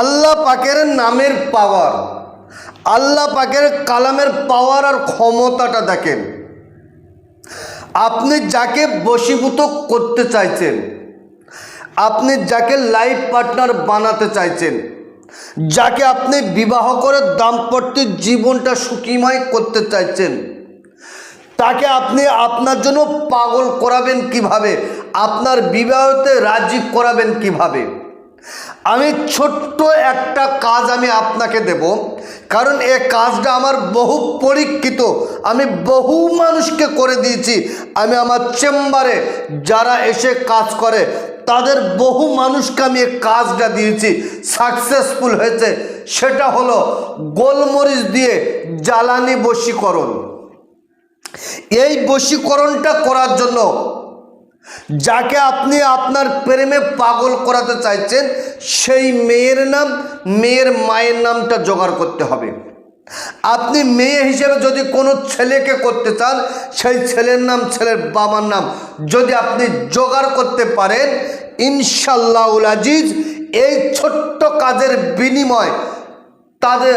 আল্লাহ পাকের নামের পাওয়ার আল্লাহ পাকের কালামের পাওয়ার আর ক্ষমতাটা দেখেন। আপনি যাকে বশীভূত করতে চাইছেন, আপনি যাকে লাইফ পার্টনার বানাতে চাইছেন, যাকে আপনি বিবাহ করে দাম্পত্য জীবনটা সুখীময় করতে চাইছেন, তাকে আপনি আপনার জন্য পাগল করাবেন কীভাবে? আপনার বিবাহতে রাজি করাবেন কীভাবে? আমি ছোট্ট একটা কাজ আমি আপনাকে দেব। কারণ এ কাজটা আমার বহু পরীক্ষিত, আমি বহু মানুষকে করে দিয়েছি। আমি আমার চেম্বারে যারা এসে কাজ করে, তাদের বহু মানুষকে আমি এ কাজটা দিয়েছি। সাকসেসফুল হয়েছে। সেটা হলো গোলমরিচ দিয়ে জ্বালানি বশীকরণ। এই বশীকরণটা করার জন্য যাকে আপনি আপনার প্রেমে পাগল করাতে চাইছেন, সেই মেয়ের নাম, মেয়ের মায়ের নামটা জোগাড় করতে হবে। আপনি মেয়ে হিসেবে যদি কোনো ছেলেকে করতে চান, সেই ছেলের নাম, ছেলের বাবার নাম যদি আপনি জোগাড় করতে পারেন ইনশাল্লাহুল আজিজ, এই ছোট্ট কাজের বিনিময় তাদের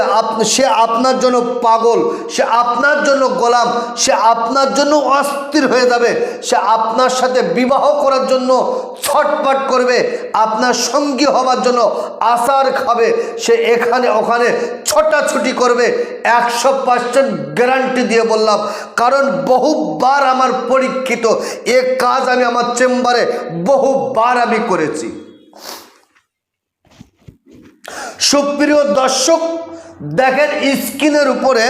সে আপনার জন্য পাগল, সে আপনার জন্য গোলাম, সে আপনার জন্য অস্থির হয়ে যাবে, সে আপনার সাথে বিবাহ করার জন্য ছটপাট করবে, আপনার সঙ্গী হবার জন্য আসার খাবে, সে এখানে ওখানে ছোটাছুটি করবে, একশো পার্সেন্ট গ্যারান্টি দিয়ে বললাম, কারণ বহুবার আমার পরীক্ষিত, এ কাজ আমি আমার চেম্বারে বহুবার আমি করেছি। সুপ্রিয় দর্শক, দেখেন স্ক্রিনের উপরে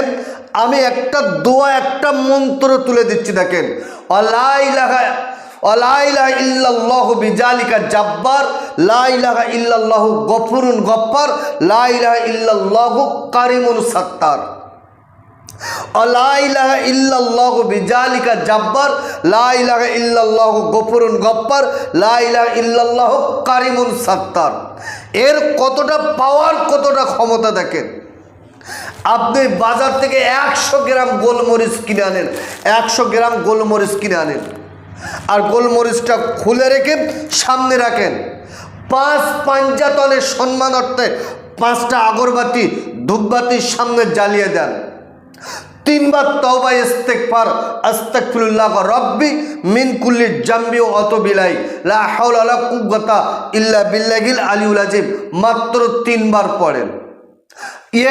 আমি একটা দোয়া, একটা মন্ত্র তুলে দিচ্ছি, দেখেন। অলাইলাহা জাব্বার গফ্ফার লাইলাহা ইল্লাল্লাহ কারিমুন সাত্তার। অলাইলাহা ইল্লাল্লাহ বিজালিকা জাব্বার লাইলাহা ইল্লাল্লাহ গফুরুন গফ্ফার লাইলাহা ইল্লাল্লাহ কারিমুন সাত্তার। এর কতটা পাওয়ার কতটা ক্ষমতা দেখেন। আপনি বাজার থেকে একশো গ্রাম গোলমরিচ কিনে আনেন, একশো গ্রাম গোলমরিচ কিনে আনেন। আর গোলমরিচটা খুলে রেখে সামনে রাখেন। পাঁচ পাঞ্জাতনের সম্মান অর্থে পাঁচটা আগরবাতি, ধূপবাতির সামনে জ্বালিয়ে দেন। তিনবার তওবা ইস্তেগফার, আস্তাগফিরুল্লাহ রব্বি মিন কুল্লি জাম্বি ও অতবিলাই। লা হাওলা ওয়ালা কুওয়াতা ইল্লা বিল্লাহিল আলিউল আজিম। মাত্র তিনবার পড়েন।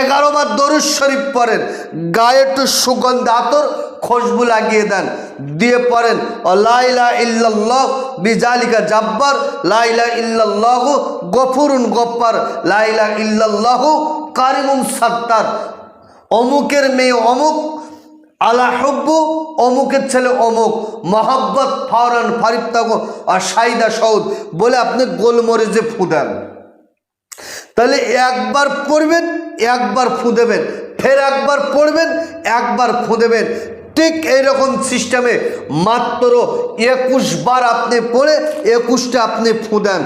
এগারো বার দরুদ শরীফ পড়েন। গায়ে একটু সুগন্ধ, আতর, খুশবু লাগিয়ে দেন। দিয়ে পড়েন লাইলা ইল্লাল্লাহ বিজালিকা জাব্বার লাইলা ইল্লাল্লাহ গফুরুন গপ্পার লাইলা ইল্লাল্লাহ কারিমুন সাত্তার। অমুকের মেয়ে অমুক, আলা অমুকের ছেলে অমুক, মোহাব্বত, ফাওরান ফারিফতাগো আর সাইদা, সৌদ। বলে আপনি গোলমরিচে ফু দেন তাহলে একবার পড়বেন, একবার ফু দেবেন ফের একবার পড়বেন, একবার ফু দেবেন ঠিক এইরকম সিস্টেমে মাত্র একুশ বার আপনি পড়ে, একুশটা আপনি ফু দেন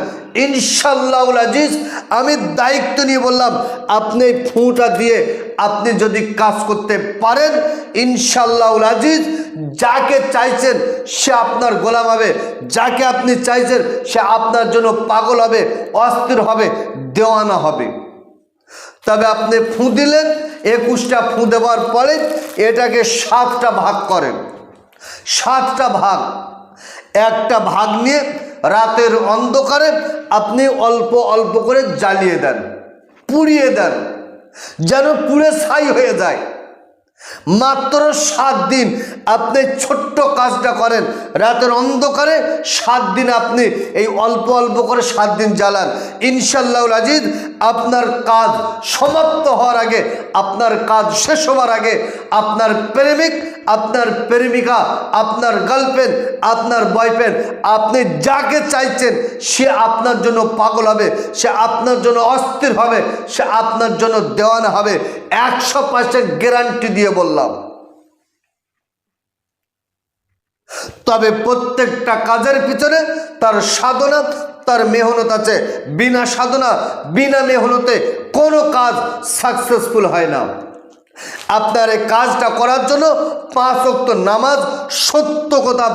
ইনশাল্লাহ আজিজ, আমি দায়িত্ব নিয়ে বললাম, আপনি ফুটা দিয়ে আপনি যদি কাজ করতে পারেন ইনশাল্লাহ আজিজ, যাকে চাইছেন সে আপনার গোলাম হবে, যাকে আপনি চাইছেন সে আপনার জন্য পাগল হবে, অস্থির হবে, দেওয়ানা হবে। তবে আপনি ফুঁ দিলেন, একুশটা ফুঁ দেওয়ার পরে এটাকে সাতটা ভাগ করেন। সাতটা ভাগ। একটা ভাগ নিয়ে রাতের অন্ধকারে আপনি অল্প অল্প করে জ্বালিয়ে দেন পুড়িয়ে দেন যেন পুড়ে ছাই হয়ে যায়। মাত্র সাত দিন আপনি ছোট্ট কাজটা করেন। রাতের অন্ধকারে সাত দিন আপনি এই অল্প অল্প করে সাত দিন জ্বালান। ইনশাল্লাহ আজিজ আপনার কাজ সমাপ্ত হওয়ার আগে, আপনার কাজ শেষ হওয়ার আগে, আপনার প্রেমিক, আপনার প্রেমিকা, আপনার গার্লফ্রেন্ড আপনার বয়ফ্রেন্ড আপনি যাকে চাইছেন, সে আপনার জন্য পাগল হবে, সে আপনার জন্য অস্থির হবে, সে আপনার জন্য দেওয়ানা হবে। একশো পার্সেন্ট গ্যারান্টি দিয়ে বললাম। তবে প্রত্যেকটা কাজের পিছনে তার সাধনা, তার মেহনত আছে। বিনা সাধনা, বিনা মেহনতে কোনো কাজ সাকসেসফুল হয় না। আপনার এই কাজটা করার জন্য পাঁচ অক্ত নামাজ সত্য কথা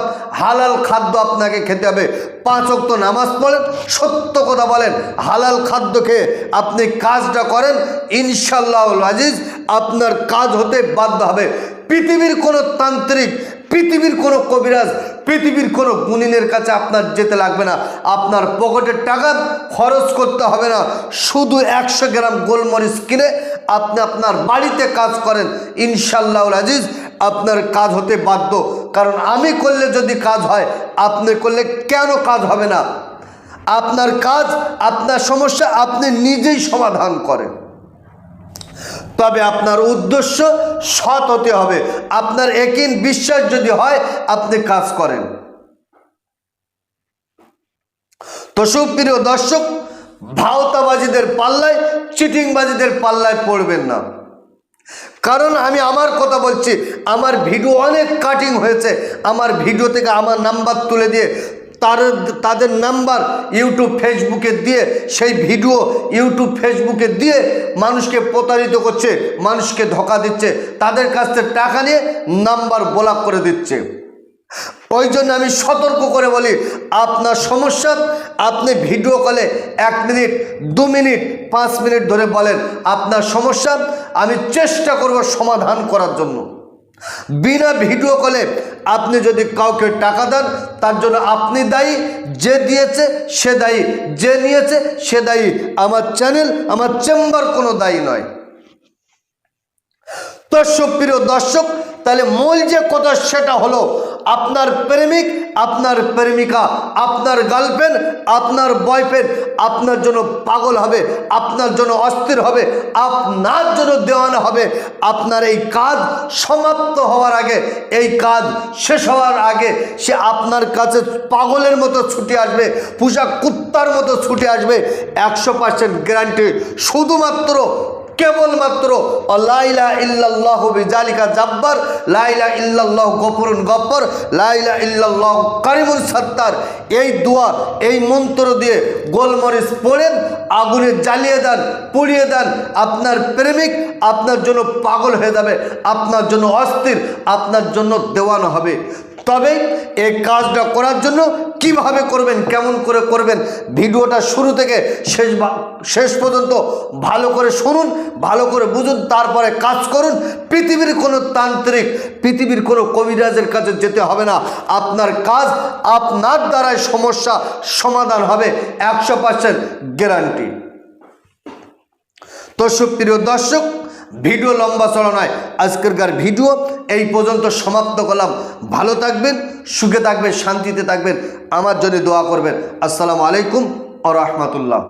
হালাল খাদ্য আপনাকে খেতে হবে। পাঁচ অক্ত নামাজ পড়েন, সত্য কথা বলেন, হালাল খাদ্য খেয়ে আপনি কাজটা করেন ইনশাল্লাহ আজিজ আপনার কাজ হতে বাধ্য হবে। পৃথিবীর কোনো তান্ত্রিক, পৃথিবীর কোনো কবিরাজ, পৃথিবীর কোনো গুণিনের কাছে আপনার যেতে লাগবে না। আপনার পকেটের টাকা খরচ করতে হবে না। শুধু একশো গ্রাম গোলমরিচ কিনে আপনি আপনার বাড়িতে কাজ করেন ইনশাল্লাহ আজিজ আপনার কাজ হতে বাধ্য। কারণ আমি করলে যদি কাজ হয়, আপনি করলে কেন কাজ হবে না? আপনার কাজ, আপনার সমস্যা আপনি নিজেই সমাধান করেন। তবে আপনার উদ্দেশ্য সৎ হতে হবে। আপনার একিন বিশ্বাস যদি হয়, আপনি কাজ করেন। তো সুপ্রিয় দর্শক, ভাওতাবাজিদের পাল্লায়, চিটিংবাজিদের পাল্লায় পড়বেন না। কারণ আমি আমার কথা বলছি, আমার ভিডিও অনেক কাটিং হয়েছে। আমার ভিডিও থেকে আমার নাম্বার তুলে দিয়ে, তার, তাদের নাম্বার ইউটিউব ফেসবুকে দিয়ে, সেই ভিডিও ইউটিউব ফেসবুকে দিয়ে মানুষকে প্রতারিত করছে, মানুষকে ধোকা দিচ্ছে, তাদের কাছ থেকে টাকা নিয়ে নাম্বার ব্লক করে দিচ্ছে। ওই জন্য আমি সতর্ক করে বলি, আপনার সমস্যা, আপনি ভিডিও কলে এক মিনিট, দু মিনিট, পাঁচ মিনিট ধরে বলেন, আপনার সমস্যা, আমি চেষ্টা করব সমাধান করার জন্য। বিনা ভিডিও কলে আপনি যদি কাউকে টাকা দেন, তার জন্য আপনি দায়ী, যে দিয়েছে, সে দায়ী, যে নিয়েছে, সে দায়ী। আমার চ্যানেল আমার চেম্বার কোনো দায়ী নয়। তো সুপ্রিয় দর্শক, তাহলে মূল যে কথা সেটা হলো আপনার প্রেমিক, আপনার প্রেমিকা, আপনার গার্লফ্রেন্ড আপনার বয়ফ্রেন্ড আপনার জন্য পাগল হবে, আপনার জন্য অস্থির হবে, আপনার জন্য দেওয়ানা হবে। আপনার এই কাজ সমাপ্ত হওয়ার আগে, এই কাজ শেষ হওয়ার আগে সে আপনার কাছে পাগলের মতো ছুটে আসবে, পূজা কুত্তার মতো ছুটে আসবে। একশো পার্সেন্ট গ্যারান্টি শুধুমাত্র কেবলমাত্র লাইলা ইল্লাল্লাহ বিজালিকা জাব্বার লাইলা ইল্লাল্লাহ গফরুন গফর লাইলা ইল্লাল্লাহ কারিমুল সত্তার। এই দোয়া, এই মন্ত্র দিয়ে গোলমরিচ পড়েন, আগুনে জ্বালিয়ে দেন, পুড়িয়ে দেন। আপনার প্রেমিক আপনার জন্য পাগল হয়ে যাবে, আপনার জন্য অস্থির, আপনার জন্য দেওয়ানো হবে। তবে এই কাজটা করার জন্য কীভাবে করবেন, কেমন করে করবেন, ভিডিওটা শুরু থেকে শেষ শেষ পর্যন্ত ভালো করে শুনুন, ভালো করে বুঝুন, তারপরে কাজ করুন। পৃথিবীর কোনো তান্ত্রিক, পৃথিবীর কোনো কবিরাজের কাছে যেতে হবে না। আপনার কাজ, আপনার দ্বারাই সমস্যা সমাধান হবে, একশো পার্সেন্ট গ্যারান্টি। তো সুপ্রিয় দর্শক ভিডিও লম্বা চড়া নয়। আজকেরকার ভিডিও এই পর্যন্ত সমাপ্ত করলাম। ভালো থাকবেন, সুখে থাকবেন, শান্তিতে থাকবেন। আমার জন্য দোয়া করবেন। আসসালামু আলাইকুম ও রহমতুল্লাহ।